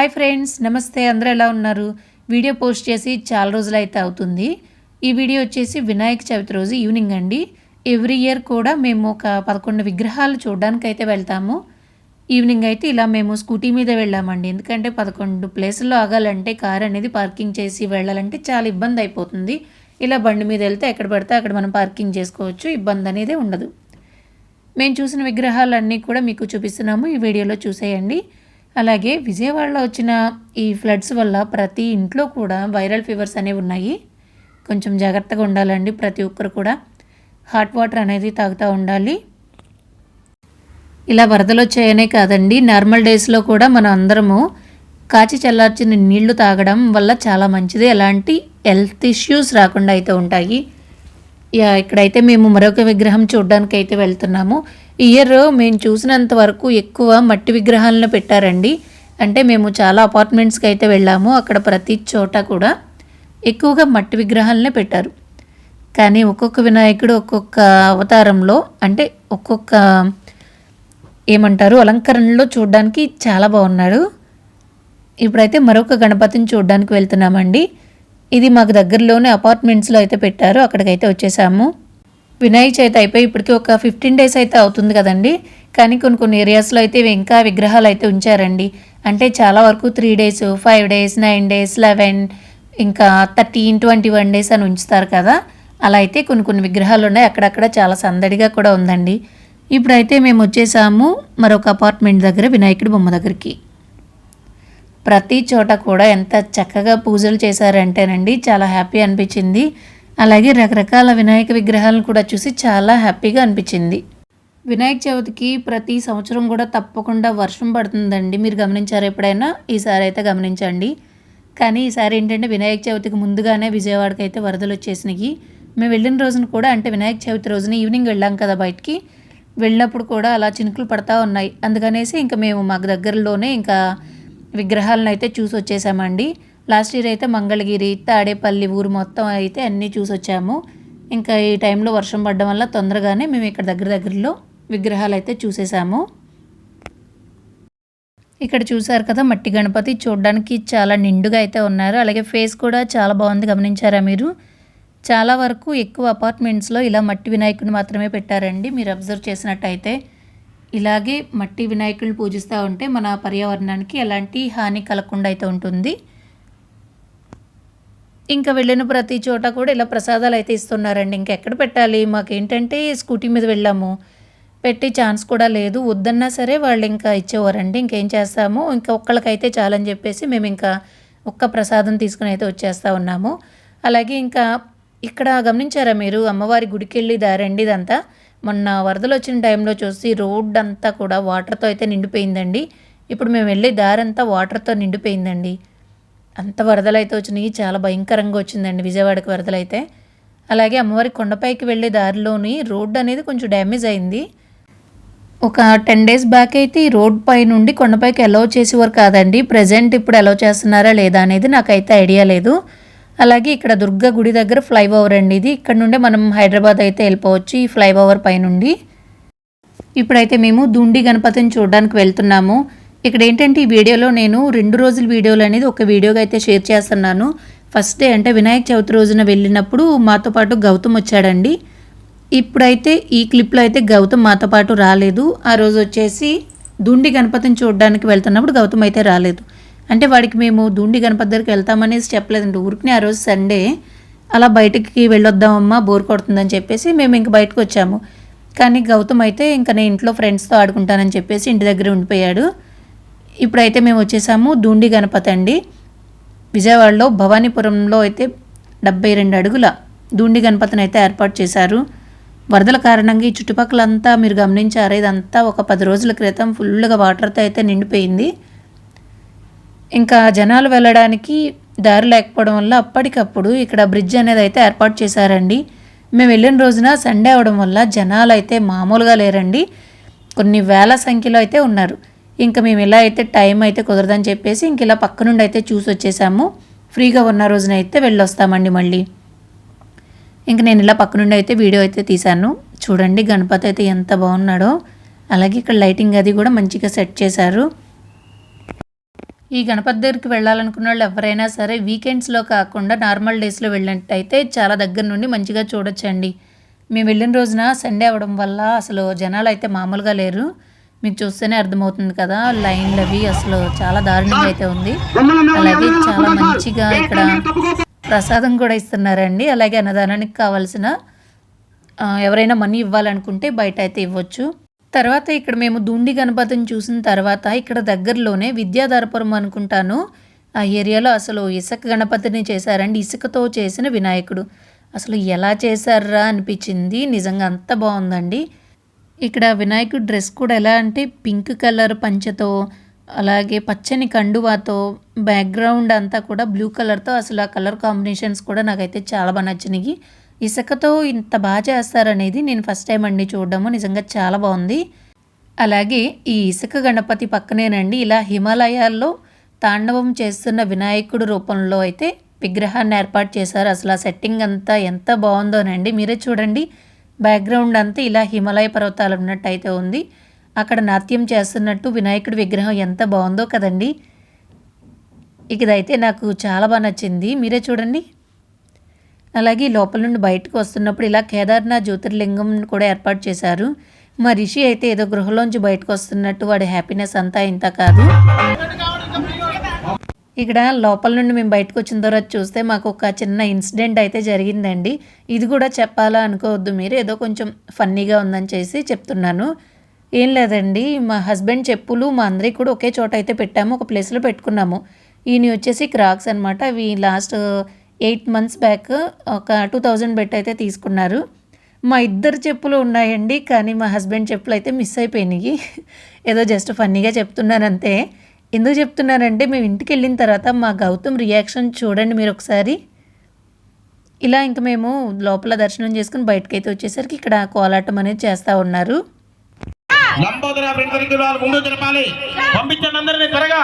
Hi friends నమస్తే అందరూ ఎలా ఉన్నారు? వీడియో పోస్ట్ చేసి చాలా రోజులు అయితే అవుతుంది. ఈ వీడియో వచ్చేసి వినాయక చవితి రోజు ఈవినింగ్ అండి. ఎవ్రీ ఇయర్ కూడా మేము ఒక పదకొండు విగ్రహాలు చూడడానికి అయితే వెళ్తాము. ఈవినింగ్ అయితే ఇలా మేము స్కూటీ మీద వెళ్ళామండి. ఎందుకంటే పదకొండు ప్లేసుల్లో ఆగాలంటే కార్ అనేది పార్కింగ్ చేసి వెళ్ళాలంటే చాలా ఇబ్బంది అయిపోతుంది. ఇలా బండి మీద వెళ్తే ఎక్కడ పడితే అక్కడ మనం పార్కింగ్ చేసుకోవచ్చు ఇబ్బంది అనేది ఉండదు. మేము చూసిన విగ్రహాలన్నీ కూడా మీకు చూపిస్తున్నాము. ఈ వీడియోలో చూసేయండి. అలాగే విజయవాడలో వచ్చిన ఈ ఫ్లడ్స్ వల్ల ప్రతి ఇంట్లో కూడా వైరల్ ఫీవర్స్ అనేవి ఉన్నాయి. కొంచెం జాగ్రత్తగా ఉండాలండి ప్రతి ఒక్కరు కూడా. హాట్ వాటర్ అనేది తాగుతూ ఉండాలి. ఇలా వరదలు వచ్చాయనే కాదండి. నార్మల్ డేస్లో కూడా మనం అందరము కాచి చల్లార్చిన నీళ్ళు తాగడం వల్ల చాలా మంచిది. ఎలాంటి హెల్త్ ఇష్యూస్ రాకుండా అయితే ఉంటాయి. యా ఇక్కడైతే మేము మరొక విగ్రహం చూడడానికి అయితే వెళ్తున్నాము. ఇయర్ మేము చూసినంత వరకు ఎక్కువ మట్టి విగ్రహాలను పెట్టారండి. అంటే మేము చాలా అపార్ట్మెంట్స్కి అయితే వెళ్ళాము. అక్కడ ప్రతి చోట కూడా ఎక్కువగా మట్టి విగ్రహాలనే పెట్టారు. కానీ ఒక్కొక్క వినాయకుడు ఒక్కొక్క అవతారంలో అంటే ఒక్కొక్క ఏమంటారు? అలంకరణలో చూడడానికి చాలా బాగున్నాడు. ఇప్పుడైతే మరొక గణపతిని చూడడానికి వెళ్తున్నామండి. ఇది మాకు దగ్గరలోనే అపార్ట్మెంట్స్లో అయితే పెట్టారు. అక్కడికైతే వచ్చేసాము. వినాయక చవితి అయిపోయి ఇప్పటికి ఒక ఫిఫ్టీన్ డేస్ అయితే అవుతుంది కదండి. కానీ కొన్ని కొన్ని ఏరియాస్లో అయితే ఇంకా విగ్రహాలు అయితే ఉంచారండి. అంటే చాలా వరకు three days five days nine days eleven ఇంకా థర్టీన్ ట్వంటీ వన్ డేస్ అని ఉంచుతారు కదా. అలా అయితే కొన్ని కొన్ని విగ్రహాలు ఉన్నాయి. అక్కడక్కడ చాలా సందడిగా కూడా ఉందండి. ఇప్పుడైతే మేము వచ్చేసాము మరొక అపార్ట్మెంట్ దగ్గర వినాయకుడి బొమ్మ దగ్గరికి. ప్రతి చోట కూడా ఎంత చక్కగా పూజలు చేశారంటేనండి చాలా హ్యాపీ అనిపించింది. అలాగే రకరకాల వినాయక విగ్రహాలను కూడా చూసి చాలా హ్యాపీగా అనిపించింది. వినాయక చవితికి ప్రతి సంవత్సరం కూడా తప్పకుండా వర్షం పడుతుందండి. మీరు గమనించారు ఎప్పుడైనా? ఈసారి అయితే గమనించండి. కానీ ఈసారి ఏంటంటే వినాయక చవితికి ముందుగానే విజయవాడకి అయితే వరదలు వచ్చేసినాయి. మేము వెళ్ళిన రోజున కూడా అంటే వినాయక చవితి రోజున ఈవినింగ్ వెళ్ళాం కదా బయటికి. వెళ్ళినప్పుడు కూడా అలా చినుకులు పడతా ఉన్నాయి. అందుకనేసి ఇంకా మేము మాకు దగ్గరలోనే ఇంకా విగ్రహాలను అయితే చూసి వచ్చేసామండి. లాస్ట్ ఇయర్ అయితే మంగళగిరి తాడేపల్లి ఊరు మొత్తం అయితే అన్నీ చూసి వచ్చాము ఇంకా ఈ టైంలో వర్షం పడడం వల్ల తొందరగానే మేము ఇక్కడ దగ్గర దగ్గరలో విగ్రహాలు అయితే చూసేసాము. ఇక్కడ చూసారు కదా మట్టి గణపతి చూడడానికి చాలా నిండుగా అయితే ఉన్నారు. అలాగే ఫేస్ కూడా చాలా బాగుంది గమనించారా మీరు? చాలా వరకు ఎక్కువ అపార్ట్మెంట్స్లో ఇలా మట్టి వినాయకుడిని మాత్రమే పెట్టారండి. మీరు అబ్జర్వ్ చేసినట్టయితే ఇలాగే మట్టి వినాయకుడిని పూజిస్తూ ఉంటే మన పర్యావరణానికి ఎలాంటి హాని కలగకుండా అయితే ఉంటుంది. ఇంకా వెళ్ళిన ప్రతి చోట కూడా ఇలా ప్రసాదాలు అయితే ఇస్తున్నారండి. ఇంకెక్కడ పెట్టాలి? మాకేంటంటే స్కూటీ మీద వెళ్ళాము. పెట్టి ఛాన్స్ కూడా లేదు. వద్దన్నా సరే వాళ్ళు ఇంకా ఇచ్చేవారండి. ఇంకేం చేస్తాము? ఇంకా ఒక్కళ్ళకైతే చాలని చెప్పేసి మేము ఇంకా ఒక్క ప్రసాదం తీసుకుని అయితే వచ్చేస్తూ ఉన్నాము. అలాగే ఇంకా ఇక్కడ గమనించారా మీరు? అమ్మవారి గుడికి వెళ్ళి దారండి ఇదంతా. మొన్న వరదలు వచ్చిన టైంలో చూసి రోడ్ అంతా కూడా వాటర్తో అయితే నిండిపోయిందండి. ఇప్పుడు మేము వెళ్ళే దారంతా వాటర్తో నిండిపోయిందండి. అంత వరదలు అయితే వచ్చినాయి చాలా భయంకరంగా వచ్చిందండి విజయవాడకి వరదలు అయితే అలాగే అమ్మవారి కొండపైకి వెళ్ళే దారిలోని రోడ్ అనేది కొంచెం డ్యామేజ్ అయింది. ఒక టెన్ డేస్ బ్యాక్ అయితే ఈ రోడ్ పై నుండి కొండపైకి అలౌ చేసేవారు కాదండి. ప్రజెంట్ ఇప్పుడు అలౌ చేస్తున్నారా లేదా అనేది నాకైతే ఐడియా లేదు. అలాగే ఇక్కడ దుర్గ గుడి దగ్గర ఫ్లైఓవర్ అండి ఇది. ఇక్కడ నుండే మనం హైదరాబాద్ అయితే వెళ్ళిపోవచ్చు ఈ ఫ్లైఓవర్ పై నుండి. ఇప్పుడైతే మేము దుండి గణపతిని చూడడానికి వెళ్తున్నాము. ఇక్కడ ఏంటంటే ఈ వీడియోలో నేను రెండు రోజుల వీడియోలు అనేది ఒక వీడియోగా అయితే షేర్ చేస్తున్నాను. ఫస్ట్ డే అంటే వినాయక చవితి రోజున వెళ్ళినప్పుడు మాతో పాటు గౌతమ్ వచ్చాడండి. ఇప్పుడైతే ఈ క్లిప్లో అయితే గౌతమ్ మాతో పాటు రాలేదు. ఆ రోజు వచ్చేసి దుండి గణపతిని చూడడానికి వెళ్తున్నప్పుడు గౌతమ్ అయితే రాలేదు. అంటే వాడికి మేము దుండి గణపతి దగ్గరికి వెళ్తామనేసి చెప్పలేదండి. ఊరికి ఆ రోజు సండే. అలా బయటికి వెళ్ళొద్దామమ్మా బోర్ కొడుతుందని చెప్పేసి మేము ఇంక బయటకు వచ్చాము కానీ గౌతమ్ అయితే ఇంకా నేను ఇంట్లో ఫ్రెండ్స్తో ఆడుకుంటానని చెప్పేసి ఇంటి దగ్గర ఉండిపోయాడు. ఇప్పుడైతే మేము వచ్చేసాము దూండి గణపతి అండి. విజయవాడలో భవానీపురంలో అయితే డెబ్బై రెండు అడుగుల దూండి గణపతిని అయితే ఏర్పాటు చేశారు. వరదల కారణంగా ఈ చుట్టుపక్కలంతా మీరు గమనించారు? ఇదంతా ఒక పది రోజుల క్రితం ఫుల్గా వాటర్తో అయితే నిండిపోయింది. ఇంకా జనాలు వెళ్ళడానికి దారి లేకపోవడం వల్ల అప్పటికప్పుడు ఇక్కడ బ్రిడ్జ్ అనేది అయితే ఏర్పాటు చేశారండి. మేము వెళ్ళిన రోజున సండే అవడం వల్ల జనాలు అయితే మామూలుగా లేరండి. కొన్ని వేల సంఖ్యలో అయితే ఉన్నారు. ఇంకా మేము ఇలా అయితే టైం అయితే కుదరదని చెప్పేసి ఇంక ఇలా పక్క నుండి అయితే చూసి వచ్చేసాము. ఫ్రీగా ఉన్న రోజున అయితే వెళ్ళొస్తామండి మళ్ళీ. ఇంక నేను ఇలా పక్క నుండి అయితే వీడియో అయితే తీశాను. చూడండి గణపతి అయితే ఎంత బాగున్నాడో. అలాగే ఇక్కడ లైటింగ్ అది కూడా మంచిగా సెట్ చేశారు. ఈ గణపతి దగ్గరికి వెళ్ళాలనుకున్న వాళ్ళు ఎవరైనా సరే వీకెండ్స్లో కాకుండా నార్మల్ డేస్లో వెళ్ళినట్టయితే చాలా దగ్గర నుండి మంచిగా చూడొచ్చండి. మేము వెళ్ళిన రోజున సండే అవ్వడం వల్ల అసలు జనాలు అయితే మామూలుగా లేరు. మీకు చూస్తేనే అర్థమవుతుంది కదా లైన్లు అవి అసలు చాలా దారుణంగా అయితే ఉంది. అలాగే చాలా మంచిగా ఇక్కడ ప్రసాదం కూడా ఇస్తున్నారండి. అలాగే అన్నదానానికి కావాల్సిన ఎవరైనా మనీ ఇవ్వాలనుకుంటే బయట అయితే ఇవ్వచ్చు. తర్వాత ఇక్కడ మేము దుండి గణపతిని చూసిన తర్వాత ఇక్కడ దగ్గరలోనే విద్యాధరపురం అనుకుంటాను. ఆ ఏరియాలో అసలు ఇసుక గణపతిని చేశారండి. ఇసుకతో చేసిన వినాయకుడు. అసలు ఎలా చేశారా అనిపించింది. నిజంగా అంత బాగుందండి. ఇక్కడ వినాయకుడు డ్రెస్ కూడా ఎలా అంటే పింక్ కలర్ పంచతో అలాగే పచ్చని కండువాతో బ్యాక్గ్రౌండ్ అంతా కూడా బ్లూ కలర్తో అసలు ఆ కలర్ కాంబినేషన్స్ కూడా నాకైతే చాలా బాగా నచ్చినాయి. ఇసుకతో ఇంత బాగా చేస్తారనేది నేను ఫస్ట్ టైం అండి చూడడము నిజంగా చాలా బాగుంది. అలాగే ఈ ఇసుక గణపతి పక్కనేనండి ఇలా హిమాలయాల్లో తాండవం చేస్తున్న వినాయకుడు రూపంలో అయితే విగ్రహాన్ని ఏర్పాటు చేశారు. అసలు ఆ సెట్టింగ్ అంతా ఎంత బాగుందోనండి. మీరే చూడండి. బ్యాక్గ్రౌండ్ అంతా ఇలా హిమాలయ పర్వతాలు ఉన్నట్టు అయితే ఉంది. అక్కడ నాట్యం చేస్తున్నట్టు వినాయకుడి విగ్రహం ఎంత బాగుందో కదండి. ఇక ఇదైతే నాకు చాలా బాగా నచ్చింది. మీరే చూడండి. అలాగే లోపల నుండి బయటకు వస్తున్నప్పుడు ఇలా కేదార్నాథ్ జ్యోతిర్లింగం కూడా ఏర్పాటు చేశారు. మా రిషి అయితే ఏదో గృహలోంచి బయటకు వస్తున్నట్టు వాడి హ్యాపీనెస్ అంతా ఇంత కాదు. ఇక్కడ లోపల నుండి మేము బయటకు వచ్చిన తర్వాత చూస్తే మాకు ఒక చిన్న ఇన్సిడెంట్ అయితే జరిగిందండి. ఇది కూడా చెప్పాలా అనుకోవద్దు మీరు. ఏదో కొంచెం ఫన్నీగా ఉందని చేసి చెప్తున్నాను. ఏం లేదండి. మా హస్బెండ్ చెప్పులు మా అందరికి కూడా ఒకే చోట అయితే పెట్టాము. ఒక ప్లేస్లో పెట్టుకున్నాము. ఈయన వచ్చేసి క్రాక్స్ అనమాట అవి లాస్ట్ ఎయిట్ మంత్స్ బ్యాక్ ఒక టూ థౌజండ్ బెట్ అయితే తీసుకున్నారు. మా ఇద్దరు చెప్పులు ఉన్నాయండి. కానీ మా హస్బెండ్ చెప్పులు అయితే మిస్ అయిపోయినాయి. ఏదో జస్ట్ ఫన్నీగా చెప్తున్నాను అంతే. ఎందుకు చెప్తున్నానంటే మేము ఇంటికి వెళ్ళిన తర్వాత మా గౌతమ్ రియాక్షన్ చూడండి మీరు ఒకసారి. ఇలా ఇంక మేము లోపల దర్శనం చేసుకుని బయటకైతే వచ్చేసరికి ఇక్కడ కోలాటం అనేది చేస్తూ ఉన్నారు. లంబోదర వెనుకరికి వాళ్ళు ముందు జరపాలి పంపించండి అందరినీ త్వరగా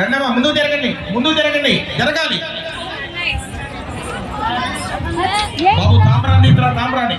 రెండవ ముందు జరగండి ముందు జరగండి జరగాలి. బాబు తామ్రాన్ని ఇతర తామ్రాన్ని.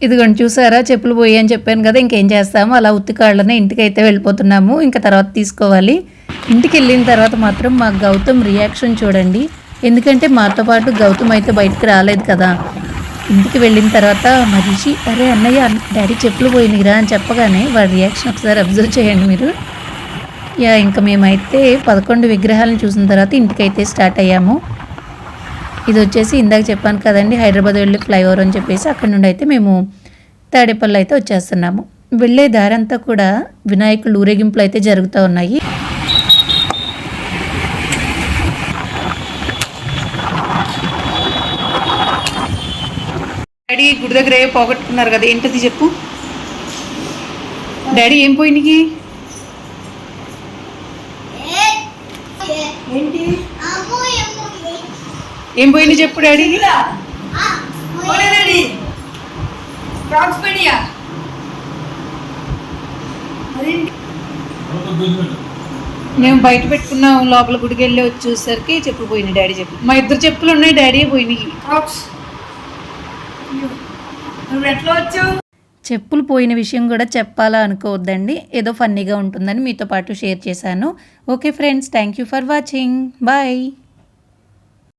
ఇదిగోండి చూసారా? చెప్పులు పోయి అని చెప్పాను కదా ఇంకేం చేస్తాము? అలా ఉత్తికాళ్ళనే ఇంటికి అయితే వెళ్ళిపోతున్నాము. ఇంకా తర్వాత తీసుకోవాలి. ఇంటికి వెళ్ళిన తర్వాత మాత్రం మా గౌతమ్ రియాక్షన్ చూడండి. ఎందుకంటే మాతో పాటు గౌతమ్ అయితే బయటకు రాలేదు కదా. ఇంటికి వెళ్ళిన తర్వాత మా అరే అన్నయ్య డాడీ చెప్పులు పోయినాయిరా అని చెప్పగానే వాడి రియాక్షన్ ఒకసారి అబ్జర్వ్ చేయండి మీరు. యా ఇంకా మేమైతే పదకొండు విగ్రహాలను చూసిన తర్వాత ఇంటికైతే స్టార్ట్ అయ్యాము. ఇది వచ్చేసి ఇందాక చెప్పాను కదండి హైదరాబాద్ వెళ్ళి ఫ్లైఓవర్ అని చెప్పేసి అక్కడ నుండి అయితే మేము తాడేపల్లి అయితే వచ్చేస్తున్నాము. వెళ్ళే దారంతా కూడా వినాయకులు ఊరేగింపులు అయితే జరుగుతూ ఉన్నాయి. డాడీ గుడి దగ్గర ఏ పోగొట్టుకున్నారు కదా ఏంటది చెప్పు. డాడీ ఏం పోయినాయి ఏంటి? ఏం పోయినాయి చెప్పు డాడీ? మేము బయట పెట్టుకున్నాం లోపల గుడికి వెళ్ళి వచ్చి చూసేసరికి చెప్పులు పోయినాయి డాడీ చెప్పులు మా ఇద్దరు చెప్పులు ఉన్నాయి డాడీ పోయినాయి. ఎట్లా వచ్చావు? చెప్పులు పోయిన విషయం కూడా చెప్పాలా అనుకోవద్దండి. ఏదో ఫన్నీగా ఉంటుందని మీతో పాటు షేర్ చేశాను. Okay friends thank you for watching. Bye.